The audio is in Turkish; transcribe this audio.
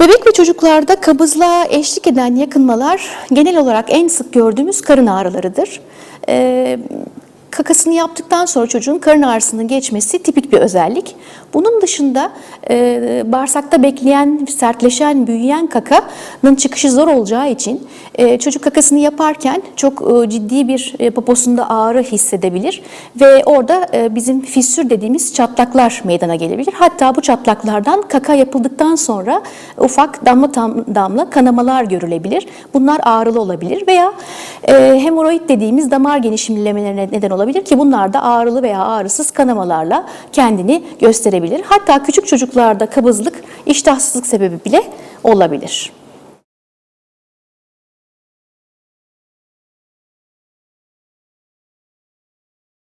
Bebek ve çocuklarda kabızlığa eşlik eden yakınmalar genel olarak en sık gördüğümüz karın ağrılarıdır. Ee, kakasını yaptıktan sonra çocuğun karın ağrısının geçmesi tipik bir özellik. Bunun dışında e, bağırsakta bekleyen, sertleşen, büyüyen kakanın çıkışı zor olacağı için e, çocuk kakasını yaparken çok e, ciddi bir e, poposunda ağrı hissedebilir ve orada e, bizim fissür dediğimiz çatlaklar meydana gelebilir. Hatta bu çatlaklardan kaka yapıldıktan sonra ufak damla tam, damla kanamalar görülebilir. Bunlar ağrılı olabilir veya e, hemoroid dediğimiz damar genişlemelerine neden olabilir ki bunlar da ağrılı veya ağrısız kanamalarla kendini gösterebilir. Hatta küçük çocuklarda kabızlık iştahsızlık sebebi bile olabilir.